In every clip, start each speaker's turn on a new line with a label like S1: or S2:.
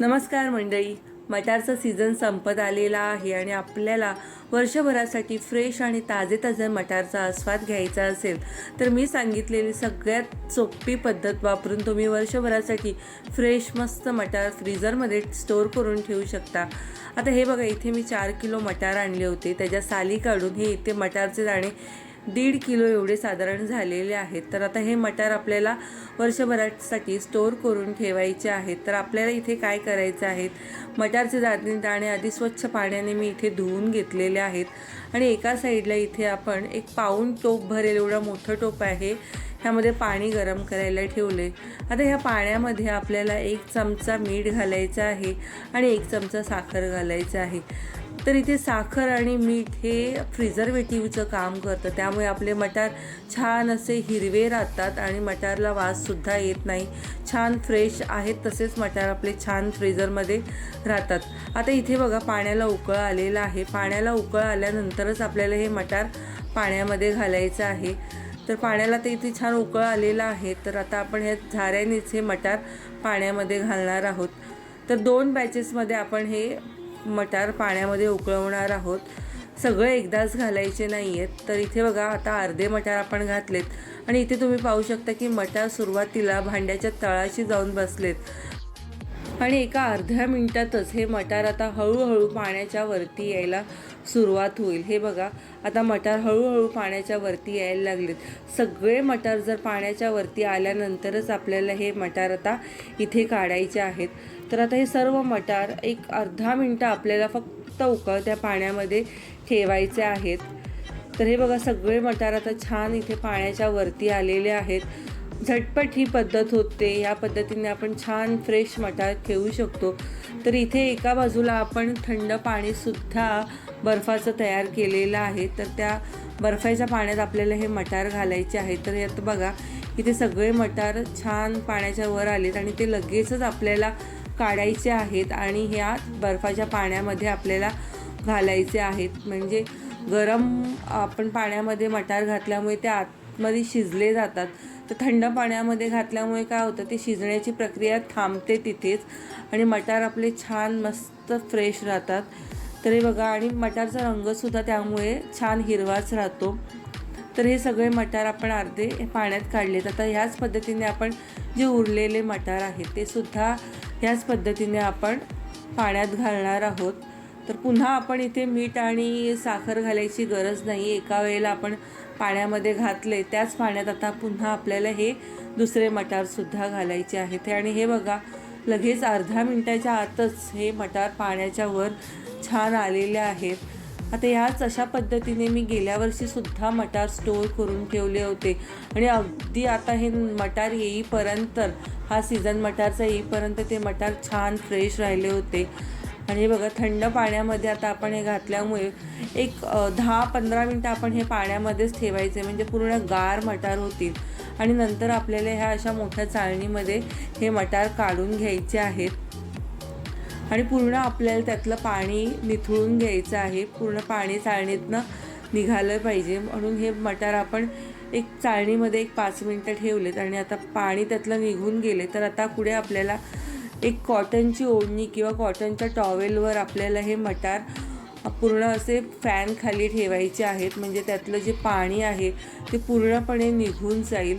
S1: नमस्कार मंडळी. मटारचा सीझन संपत आलेला आहे आणि आपल्याला वर्षभरासाठी फ्रेश आणि ताजे ताजे मटारचा आस्वाद घ्यायचा असेल तर मी सांगितलेली सगळ्यात सोपी पद्धत वापरून तुम्ही वर्षभरासाठी फ्रेश मस्त मटार फ्रीझरमध्ये स्टोअर करून ठेवू शकता. आता हे बघा इथे मी चार किलो मटार आणले होते. त्याच्या साली काढून हे इथे मटारचे दाणे दीड किलो एवढे साधारण झालेले आहेत. तर आता हे मटार आपल्याला वर्षभरासाठी स्टोअर करून ठेवायचे आहेत. तर आपल्याला इथे काय करायचं आहेत मटारचे दाणे दाणे आधी स्वच्छ पाण्याने मी इथे धुवून घेतलेले आहेत. आणि एका साईडला इथे आपण एक पाऊण टोप भरेल एवढा मोठं टोप आहे. ह्यामध्ये पाणी गरम करायला ठेवले. आता ह्या पाण्यामध्ये आपल्याला एक चमचा मीठ घालायचं आहे आणि एक चमचा साखर घालायचा आहे. तर इथे साखर आणि मीठ हे प्रिझर्वेटिव्हचं काम करतं. त्यामुळे आपले मटार छान असे हिरवे राहतात आणि मटारला वाससुद्धा येत नाही. छान फ्रेश आहेत तसेच मटार आपले छान फ्रीझरमध्ये राहतात. आता इथे बघा पाण्याला उकळ आलेला आहे. पाण्याला उकळ आल्यानंतरच आपल्याला हे मटार पाण्यामध्ये घालायचं आहे. तर पाण्याला तर इथे छान उकळ आलेला आहे. तर आता आपण हे झाऱ्यानेच हे मटार पाण्यामध्ये घालणार आहोत. तर दोन बॅचेसमध्ये आपण हे मटार पाण्यामध्ये उकळवणार आहोत. सगळे एकदाच घालायचे नाही आहेत तर इथे बघा आता अर्धे मटार आपण घातलेत. आणि इथे तुम्ही पाहू शकता की मटार सुरुवातीला भांड्याच्या तळाशी जाऊन बसलेत. आणि एका अर्ध्या मिनिटातच हे मटार आता हळूहळू पाण्याच्या वरती यायला सुरुवात होईल. हे बघा आता मटार हळूहळू पाण्याच्या वरती यायला लागलेत. सगळे मटार जर पाण्याच्या वरती आल्यानंतरच आपल्याला हे मटार आता इथे काढायचे आहेत. तर आता हे सर्व मटार एक अर्धा मिनटं आपल्याला फक्त उकळत्या पाण्यामध्ये ठेवायचे आहेत. तर हे बघा सगळे मटार आता छान इथे पाण्याच्या वरती आलेले आहेत. झटपट ही पद्धत होते. या पद्धतीने आपण छान फ्रेश मटार ठेवू शकतो. तर इथे एका बाजूला आपण थंड पाणीसुद्धा बर्फाचं तयार केलेलं आहे. तर त्या बर्फाच्या पाण्यात आपल्याला हे मटार घालायचे आहे. तर यात बघा इथे सगळे मटार छान पाण्याच्या वर आलेत आणि ते लगेचच आपल्याला काढायचे आहेत आणि ह्या बर्फाच्या पाण्यामध्ये आपल्याला घालायचे आहेत. म्हणजे गरम आपण पाण्यामध्ये मटार घातल्यामुळे ते आतमध्ये शिजले जातात. तर थंड पाण्यामध्ये घातल्यामुळे काय होतं ते शिजण्याची प्रक्रिया थांबते तिथेच आणि मटार आपले छान मस्त फ्रेश राहतात. तरी बघा आणि मटारचा रंगसुद्धा त्यामुळे छान हिरवाच राहतो. तर हे सगळे मटार आपण अर्धे पाण्यात काढलेत. आता ह्याच पद्धतीने आपण जे उरलेले मटार आहेत ते सुद्धा ह्याच पद्धतीने आपण पाण्यात घालणार आहोत. तर पुन्हा आपण इथे मीठ आणि साखर घालायची गरज नाही. एका वेळेला आपण पाण्यामध्ये घातले त्याच पाण्यात आता पुन्हा आपल्याला हे दुसरे मटारसुद्धा घालायचे आहेत. आणि हे बघा लगेच अर्धा मिनटाच्या आतच हे मटार पाण्याच्या वर छान आलेले आहेत. आता ह्याच अशा पद्धतीने मी गेल्या वर्षीसुद्धा मटार स्टोअर करून ठेवले होते. आणि अगदी आता हे मटार येईपर्यंत हा सीझन मटारचा येईपर्यंत ते मटार छान फ्रेश राहिले होते. आणि हे बघा थंड पाण्यामध्ये आता आपण हे घातल्यामुळे एक दहा पंधरा मिनटं आपण हे पाण्यामध्येच ठेवायचे म्हणजे पूर्ण गार मटार होतील. आणि नंतर आपल्याला ह्या अशा मोठ्या चाळणीमध्ये हे मटार काढून घ्यायचे आहेत. आणि पूर्ण आपल्याला त्यातलं पाणी निथळून घ्यायचं आहे. पूर्ण पाणी चाळणीतनं निघालं पाहिजे. म्हणून हे मटार आपण एक चाळणीमध्ये एक पाच मिनटं ठेवलेत आणि आता पाणी त्यातलं निघून गेले तर आता पुढे आपल्याला एक कॉटनची ओढणी किंवा कॉटनच्या टॉवेलवर आपल्याला हे मटार पूर्ण असे फॅन खाली ठेवायचे आहेत. म्हणजे त्यातलं जे पाणी आहे ते पूर्णपणे निघून जाईल.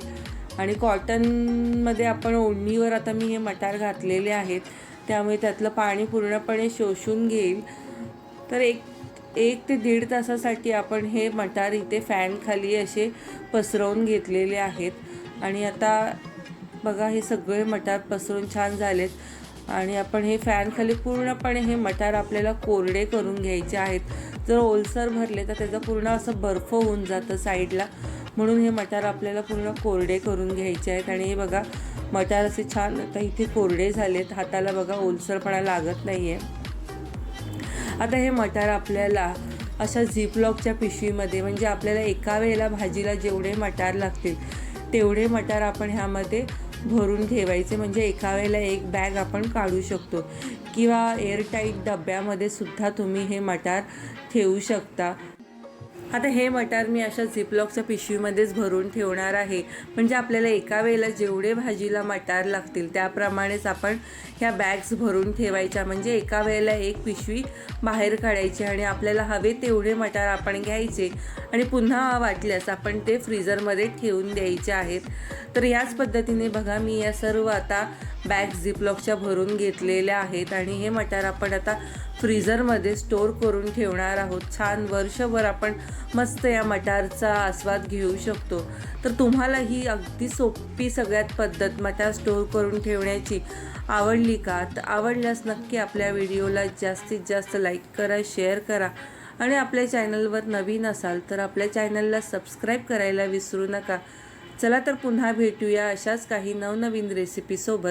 S1: आणि कॉटनमध्ये आपण ओढणीवर आता मी हे मटार घातलेले आहेत. त्यामुळे त्यातलं पाणी पूर्णपणे शोषून घेईल. तर एक एक ते दीड तासासाठी आपण हे मटार इथे फॅनखाली असे पसरवून घेतलेले आहेत. आणि आता बघा हे सगळे मटार पसरून छान झालेत. आणि आपण हे फॅनखाली पूर्णपणे हे मटार आपल्याला कोरडे करून घ्यायचे आहेत. जर ओलसर भरले तर त्याचं पूर्ण असं बर्फ होऊन जातं साईडला. म्हणून हे मटार आपल्याला पूर्ण कोरडे करून घ्यायचे आहेत. आणि हे बघा मटार असे छान आता इथे कोरडे झालेत. हाताला बघा ओलसरपणा लागत नाही आहे आता हे मटार आपल्याला अशा झिपलॉकच्या पिशवीमध्ये म्हणजे आपल्याला एका वेळेला भाजीला जेवढे मटार लागतील तेवढे मटार आपण ह्यामध्ये भरून ठेवायचे. म्हणजे एका वेळेला एक बॅग आपण काढू शकतो. किंवा एअरटाईट डब्यामध्ये सुद्धा तुम्ही हे मटार ठेवू शकता. आता हे मटार मी अशा झिपलॉकच्या पिशवीमध्येच भरून ठेवणार आहे. म्हणजे आपल्याला एका वेळेला जेवढे भाजीला मटार लागतील त्याप्रमाणेच आपण ह्या बॅग्स भरून ठेवायच्या. म्हणजे एका वेळेला एक पिशवी बाहेर काढायची आणि आपल्याला हवे तेवढे मटार आपण घ्यायचे आणि पुन्हा वाटल्यास आपण ते फ्रीझरमध्ये ठेवून द्यायचे आहेत. तर याच पद्धतीने बघा मी या सर्व आता बॅग झिपलॉकच्या भरून घेतलेल्या आहेत आणि हे मटार आपण आता फ्रीझरमध्ये स्टोर करून ठेवणार आहोत. छान वर्षभर आपण मस्त या मटारचा आस्वाद घेऊ शकतो. तर तुम्हाला ही अगदी सोपी सगळ्यात पद्धत मटार स्टोअर करून ठेवण्याची आवडली का? तर आवडल्यास नक्की आपल्या व्हिडिओला जास्तीत जास्त लाईक करा शेअर करा आणि आपल्या चॅनलवर नवीन असाल तर आपल्या चॅनलला सबस्क्राईब करायला विसरू नका. चला तर पुन्हा भेटूया अशाच काही नवनवीन रेसिपीसोबत